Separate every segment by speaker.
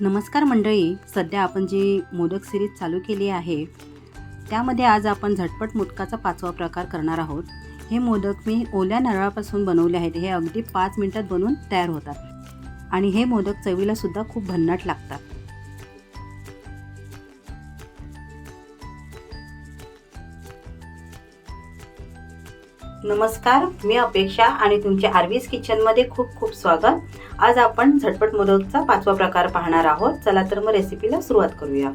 Speaker 1: नमस्कार मंडळी. सध्या आपण जी मोदक सिरीज चालू केली आहे त्यामध्ये आज आपण झटपट मोदकाचा पाचवा प्रकार करणार आहोत. हे मोदक मी ओल्या नारळापासून बनवले आहेत. हे अगदी पाच मिनटात बनवून तयार होतात. आणि हे मोदक चवीला सुद्धा खूप भन्नाट लागतात. नमस्कार मी अपेक्षा आणि तुमच्या आरवीज किचनमध्ये खूप खूप स्वागत. आज आपण झटपट मोदकचा पाचवा प्रकार पाहणार आहोत. चला तर मग रेसिपीला सुरुवात करूया.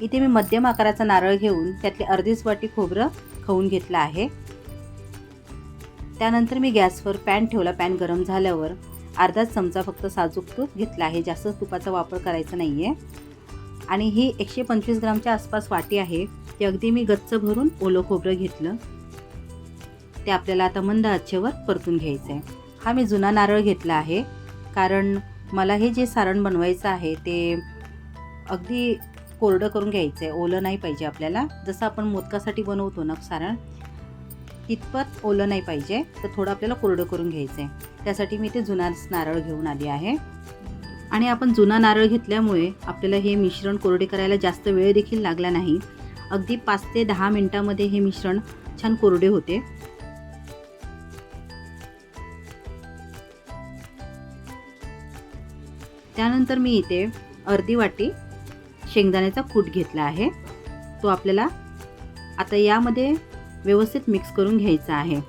Speaker 1: इथे मी मध्यम आकाराचा नारळ घेऊन त्यातले अर्धीच वाटी खोबरं खाऊन घेतलं आहे. त्यानंतर मी गॅसवर पॅन ठेवला. पॅन गरम झाल्यावर अर्धाच चमचा फक्त साजूक तूप घेतला आहे. जास्त तुपाचा वापर करायचा नाही आहे आणि ही एकशे पंचवीस ग्रामच्या आसपास वाटी आहे. ती अगदी मी गच्च भरून ओलं खोबरं घेतलं. ते आपल्याला आता मंद आचेवर परतून घ्यायचं आहे हा मी जुना नारळ घेतला आहे. कारण मला हे जे सारण बनवायचं आहे ते अगदी कोरडं करून घ्यायचं आहे ओलं नाही पाहिजे आपल्याला. जसं आपण मोदकासाठी बनवतो ना सारण तितपत ओलं नाही पाहिजे. तर थोडं आपल्याला कोरडं करून घ्यायचं आहे त्यासाठी मी ते जुना नारळ घेऊन आली आहे. आणि आपण जुना नारळ घेतल्यामुळे आपल्याला हे मिश्रण कोरडे करायला जास्त वेळ देखील लागला नाही. अगदी पाच ते दहा मिनटामध्ये हे मिश्रण छान कोरडे होते. त्यानंतर मी इथे अर्धी वाटी शेंगदाण्याचा कूट घेतला आहे. तो आपल्याला आता यामध्ये व्यवस्थित मिक्स करून घ्यायचा आहे.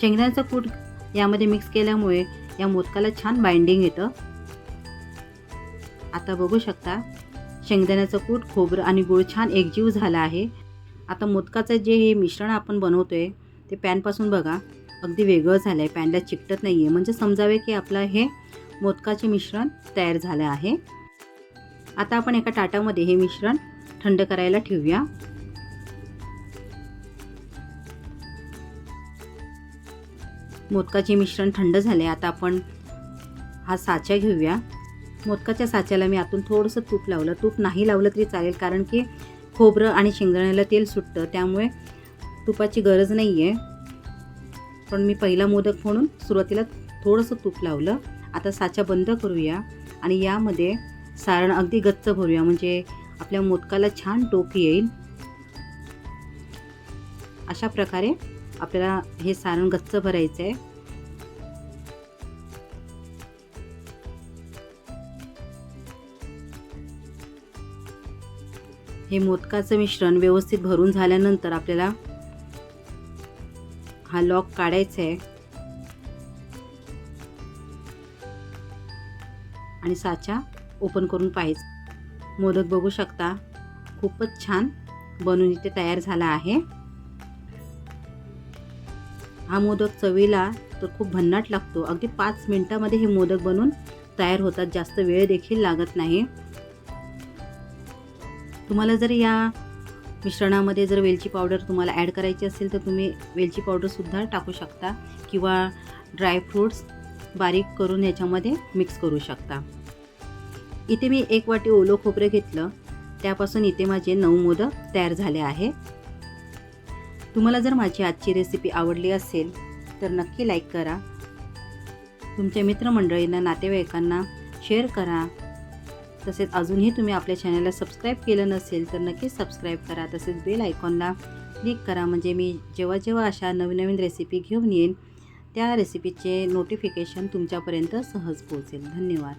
Speaker 1: शेंगदाण्याचा कूट यामध्ये मिक्स केल्यामुळे या मोदकाला छान बाइंडिंग येतं. आता बघू शकता शेंगदाण्याचं कूट खोबरं आणि गूळ छान एकजीव झाला आहे. आता मोदकाचं जे हे मिश्रण आपण बनवतो आहे ते पॅनपासून बघा अगदी वेगळं झालं आहे पॅनला चिकटत नाही आहे म्हणजे समजावे की आपलं हे मोदकाचे मिश्रण तयार झालं आहे. आता आपण एका ताटामध्ये हे मिश्रण थंड करायला ठेवूया. मोदकाचे मिश्रण थंड झाले आता आपण हा साचा घेऊया. मोदकाच्या साच्याला मी आतून थोडंसं तूप लावलं. तूप नाही लावलं तरी चालेल कारण की खोबरं आणि शेंगदाण्याला तेल सुटतं त्यामुळे तुपाची गरज नाही आहे पण मी पहिला मोदक म्हणून सुरुवातीला थोडंसं तूप लावलं. आता साचा बंद करूया आणि यामध्ये सारण अगदी गच्च भरूया. म्हणजे आपल्या मोदकाला छान टोक येईल. अशा प्रकारे आपल्याला हे सारण गच्च भरायचं आहे हे मोदकाचं मिश्रण व्यवस्थित भरून झाल्यानंतर आपल्याला हा लॉक काढायचा आहे. आणि साचा ओपन करून पाहायचं. मोदक बघू शकता. खूपच छान बनून इथे तयार झाला आहे. हा मोदक चवीला तर खूप भन्नाट लागतो. अगदी पाच मिनटामध्ये हे मोदक बनून तयार होतात. जास्त वेळ देखील लागत नाही. तुम्हाला जर या मिश्रणामध्ये जर वेलची पावडर तुम्हाला ॲड करायची असेल तर तुम्ही वेलची पावडरसुद्धा टाकू शकता किंवा ड्रायफ्रूट्स बारीक करून याच्यामध्ये मिक्स करू शकता. इथे मी एक वाटी ओलं खोबरं घेतलं. त्यापासून इथे माझे नऊ मोदक तयार झाले आहे. तुम्हाला जर माझी आजची रेसिपी आवडली असेल तर नक्की लाईक करा. तुमच्या मित्रमंडळींना नातेवाईकांना शेअर करा. तसेच अजूनही तुम्ही आपल्या चॅनलला सबस्क्राईब केलं नसेल तर नक्कीच सबस्क्राईब करा. तसेच बेल आयकॉनला क्लिक करा. म्हणजे मी जेव्हा जेव्हा अशा नवीन नवीन रेसिपी घेऊन येईन त्या रेसिपीचे नोटिफिकेशन तुमच्यापर्यंत सहज पोहोचेल. धन्यवाद.